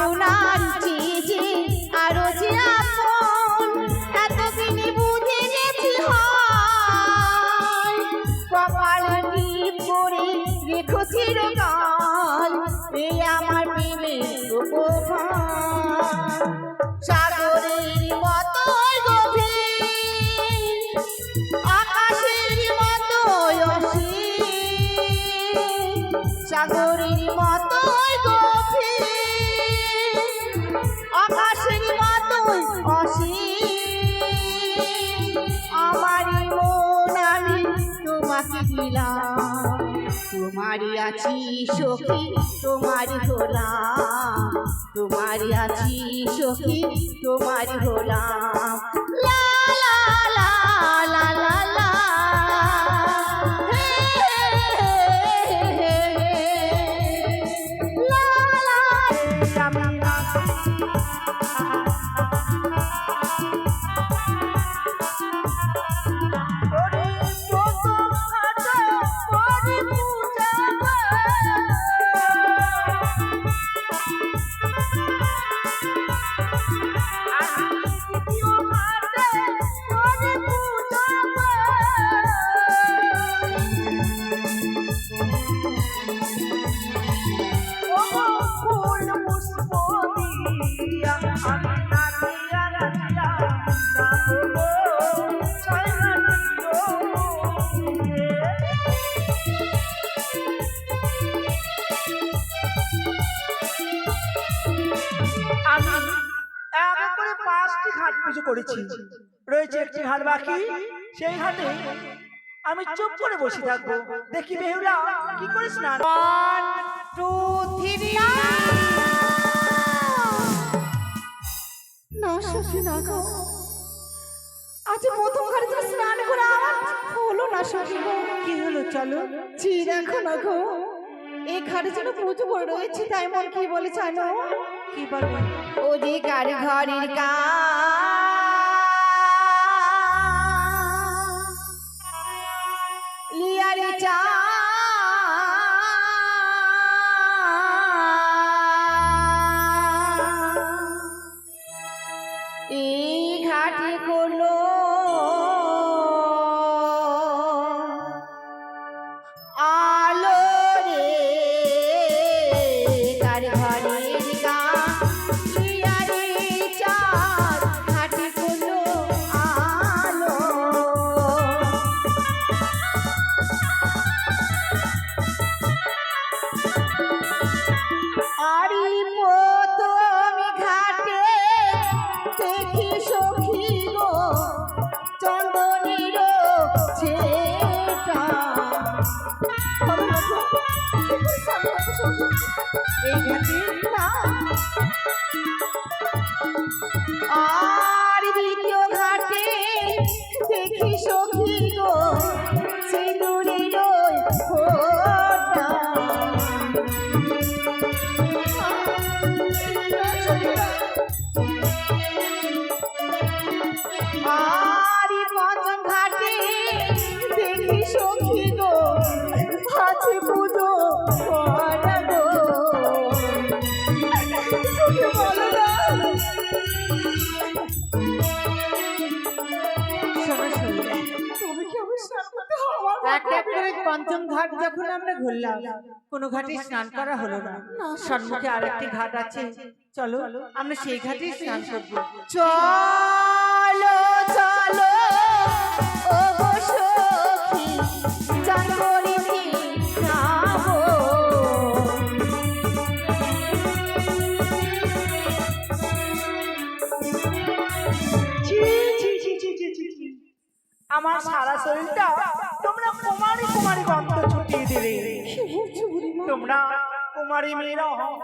করুণা তোমারই আছি সখী তোমারই হলাম তোমারই আছি সখী তোমারই হলাম ঘাট পুজো করেছি। রয়েছে একটি ঘাট বাকি সেই ঘাটে আমি চুপ করে বসে থাকব। দেখি বেহুলা কি করে স্নান ওয়ান টু থ্রি না শশী না গো। আজ প্রথম ঘরে যে স্নান করে হলো না শশী গো। কি হলো চলো? জি দেখো না গো। এই ঘরে যেন পুজো করে রয়েছে তাই মন কি বলে জানো? কি বলব অধিকার ঘরের কা লিয়ারে চা এই ঘাটে না পঞ্চম ঘাট যখন আমরা ঘুরলাম, কোনো ঘাটে স্নান করা হলো না। সন্মুখে আর একটি ঘাট আছে। চলো, আমরা সেই ঘাটে স্নান করব। চলো!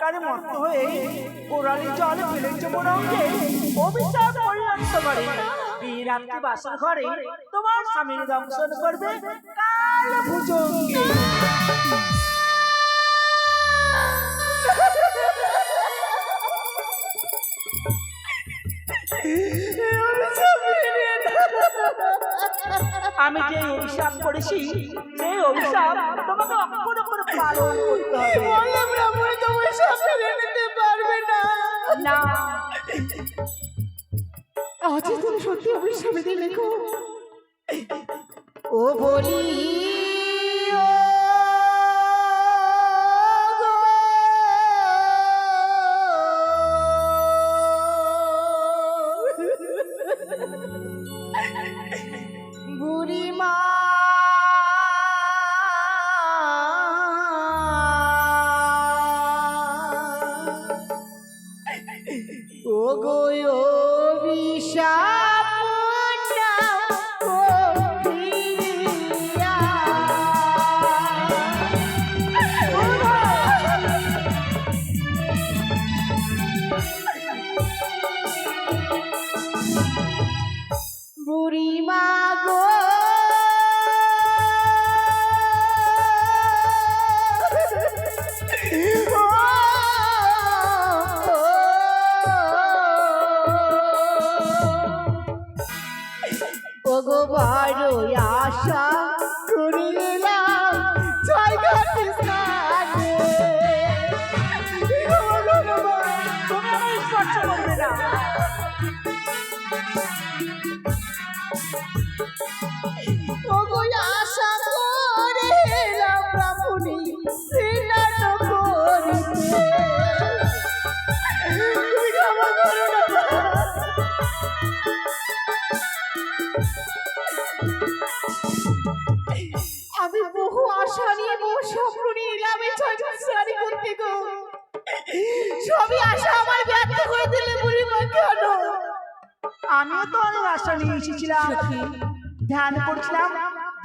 অহংকারে মত্ত হয়ে কোরালি জল ফেলেছে মনে অঙ্গে অভিশাপ পরিণত করে। বিয়ে রাত্রি বাসর ঘরে তোমার স্বামীর দংশন করবে কাল ভুজঙ্গে। আমি যে অভিশাপ করেছি, সেই অভিশাপ তোমাকে অক্ষর করে পালন করতে হবে। সামনে নিতে পারবে না। না আজ তুমি সত্যি অভিশাপে দিলে গো ও বলি ও গো অভিশাপ ব্রাহ্মণী স্নান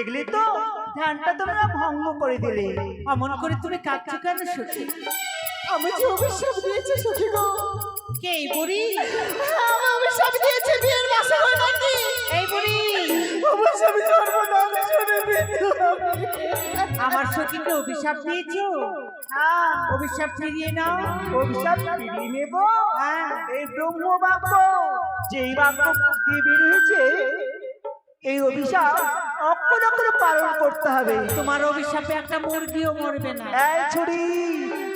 দেখলে তো ধ্যানটা তোমরা ভঙ্গ করে দিলে। অমন করে তুমি কাঁদছো কেন সখী? আমি যে অভিশাপ দিয়েছি সখী গো। কে এই বুড়ি? আমি অভিশাপ দিয়েছি বিয়ের মাসে হয়ে নাকি এই বুড়ি। অভিশাপ সর্বনাম শুনে মৃত্যু হবে। আমার সখীকে অভিশাপ দিয়েছ? হ্যাঁ। অভিশাপ ফিরিয়ে নাও। অভিশাপ ফিরিয়ে নেব। হ্যাঁ। এই ব্রহ্ম বাক্য যেই বাক্য দিয়ে বের হয়েছে এই অভিশাপ অক্ষর অক্ষর পালন করতে হবে। তোমার অভিশাপে একটা মুরগিও মরবে না। এই ছুরি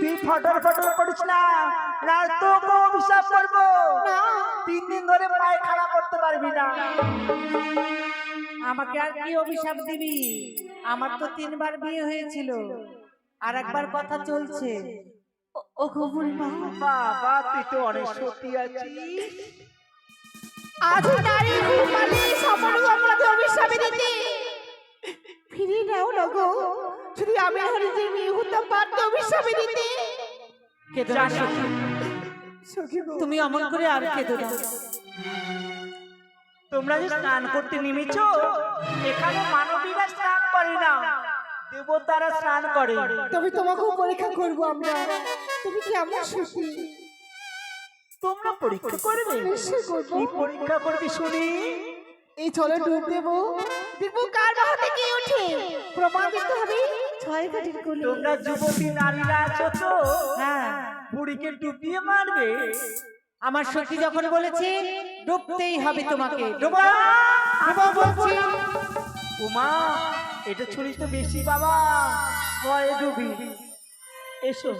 তুই ফটর ফটর করিস না। না তোকে অভিশাপ করব। তিন দিন ধরে পায়খানা করতে পারবি না। আমাকে আর কি অভিশাপ দিবি? আমার তো তিনবার বিয়ে হয়েছিল। আর একবার কথা চলছে। ও মা। বাবা তুই তো অনেক সত্যি আছিস। আজ নারী সফল যে মেয়ে অভিশাপে দিতে। কেঁদো না সখী। সখী তুমি অমন করে আর কেঁদো না। তোমরা যে স্নান করতে নেমেছো এখানে মানবীরা স্নান করে না। দেবতারা স্নান করে। তবে তোমাকেও পরীক্ষা করব আমরা। তুমি কি আমার সত্যি তোমরা পরীক্ষা করবে। কি পরীক্ষা করবি শুনি? এই জলে ডুব দেবো। দেখব কার হাতে কি ওঠে। প্রমাণ দিতে হবে। কোলে তোমরা যুবতী নারীরা আছো তো? হ্যাঁ। বুড়িকে ডুবিয়ে মারবে। আমার সখী যখন বলেছে ডুবতেই হবে তোমাকে। ডুবো। ডুবো বলছি উমা এটা ছুরিস তো বেশি বাবা। ভয়ে ডুবি। এসো।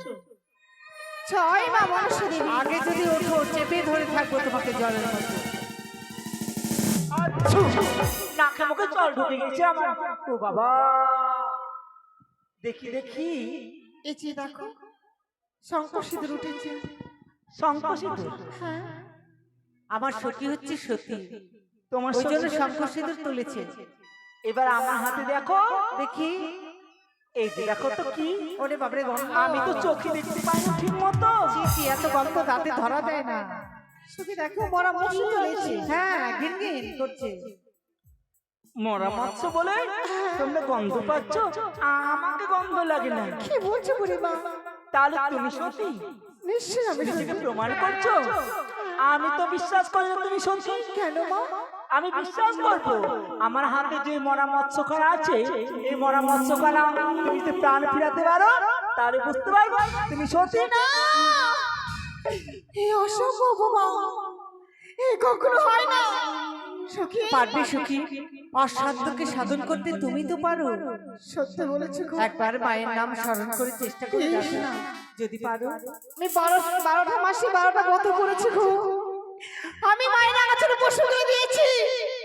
ছয় মা মনসা আগে যদি ওঠো চেপে ধরে থাকব তোমাকে জলের মধ্যে। আচ্ছু, নাকে মুখে জল ঢুকে গেছে আমার। ও বাবা। দেখি দেখি। এই যে দেখো শঙ্কর সিঁদুর উঠেছে সংকোচিত হ্যাঁ। আমার সখী হচ্ছে সতী। তোমার ওই জন্য সত্যি- শঙ্কর সিঁদুর তুলেছে। এবার আমার হাতে দেখো দেখি। এই যে দেখো তো কি? ওরে বাবরে গন্ধ। আমি তো চোখে দেখতে পাই না ঠিক মতো। ছি, এত গন্ধ দাঁতে ধরা দেয় না। শুধু দেখো বড় মশলা চলেছে। হ্যাঁ ঘিন ঘিন করছে। মরা মাছ বলে তোমরা গন্ধ পাচ্ছ? আমাকে গন্ধ লাগে না। কি বলছো বুড়িমা? তাহলে তুমি সত্যি নিশ্চয় আমি নিজেকে প্রমাণ করছ? আমি তো বিশ্বাস করি না তুমি সত্যি কেন মা? আমি বিশ্বাস করব। আমার হাতে যে মরা মৎস্যখানা আছে এই মরা মৎস্যখানা তুমি যদি প্রাণ ফিরাতে পারো তাহলে বুঝতে পারব তুমি সত্যি না। এই অসম্ভব মা এই কখনো হয় না। সখী? পারবে সখী? অসাধ্যকে সাধন করতে তুমি তো পারো। সত্যি বলেছ একবার মায়ের নাম স্মরণ করে চেষ্টা করে দেখো। না। যদি পারো। আমি বারো বারোটা মাসে বারোটা গত করেছি গো। আমি মায়ের আগাছাটা পশু দিয়ে দিয়েছি।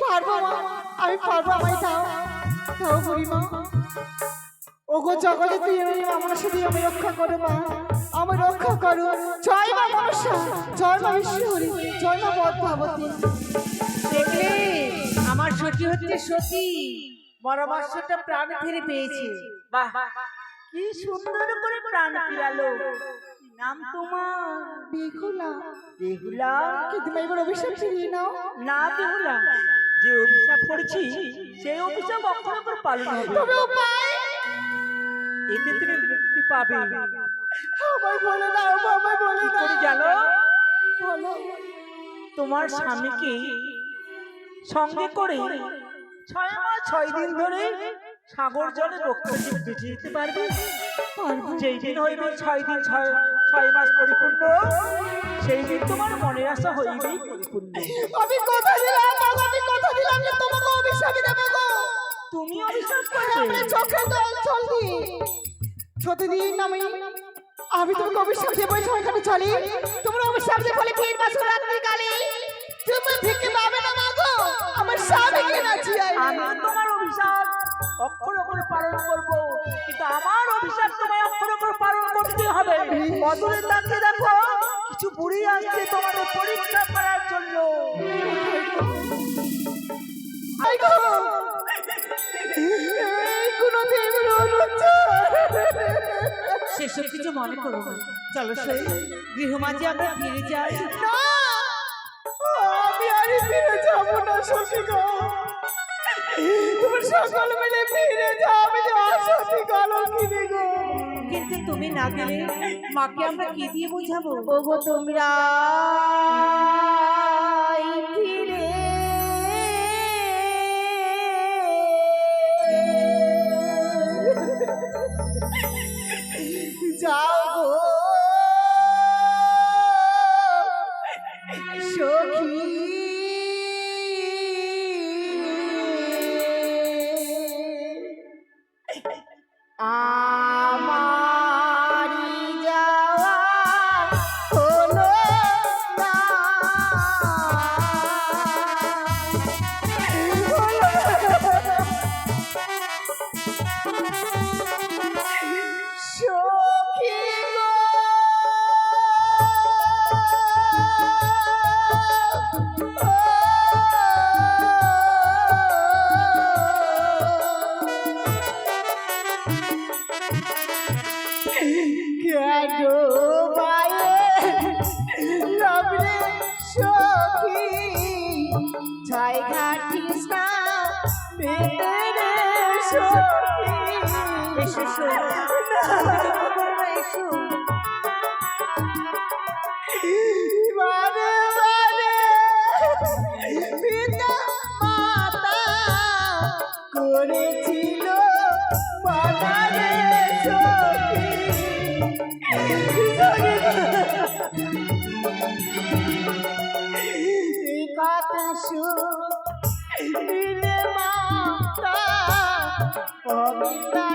পারব মা। আমি পারব আমায় দাও। দাও বুড়িমা ওগো জগতে তুই আমি মনসা দিয়ে আমি রক্ষা করো মা। আমি রক্ষা করো। জয় মা মনসা। জয় মা বিশ্বহরি। জয় মা পদ্মাবতী। দেখলে আমার সখী হচ্ছে সতী পরামর্শটা প্রাণ ফিরে পেয়েছে। বাহ কি সুন্দর করে প্রাণ ফিরালো। নাম তোমার? বেহুলা। বেহুলা? কি তুমি এবার অভিশাপ ফিরিয়ে নাও? না বেহুলা। যে অভিশাপ করেছি সেই অভিশাপ অক্ষর অক্ষর পালন হবে। তবে উপায়? এতে তুমি মুক্তি পাবে। আমায় বলে দাও আমায় বলে কি দাও। করে জানো? বলো। তোমার স্বামীকে সঙ্গে করে ছয় মাস ছয় দিন ধরে সাগর জলে বেঁচে যেতে পারবে। যেই দিন হইবে ছয় দিন ছয় ছয় মাস পরিপূর্ণ। সেই দিন তোমার মনের আশা হইবেই পরিপূর্ণ। আমি কথা দিলাম আমি কথা দিলাম যে তোমাকে অভিশাপ দেবো গো। তুমি অভিশাপ আমি করবে চোখে জল চলবি। প্রতিদিন আমি আমি তোমাকে অভিশাপ দেবো সময়খানে চলি। তোমার অভিশাপ দিয়ে বলে ফির মাস রাত্রি কালে তুমি থেকে পাবে না আমার স্বামীকে নাচি আমি তোমার অভিশাপ অক্ষর অক্ষর পালন করব। কিন্তু আমার অভিশাপ তোমায় অক্ষর অক্ষর পালন করতে হবে। বদলে তাকে দেখো কিছু বুড়ি আসছে তোমাদের পরীক্ষা করার জন্য। সেসব কিছু মনে করো চলো সেই গৃহমাঝে আমরা ফিরে যাই। না যাব না শশী গো। তোমার সকল মিলে ফিরে যাও আমি গো কিন্তু তুমি না গেলে মাকে আমরা কি দিয়ে বোঝাবো? ওগো তোমরা। এসো। তোমরা এসো করেছিল বাজারে কথা শুনে মাতা কবিতা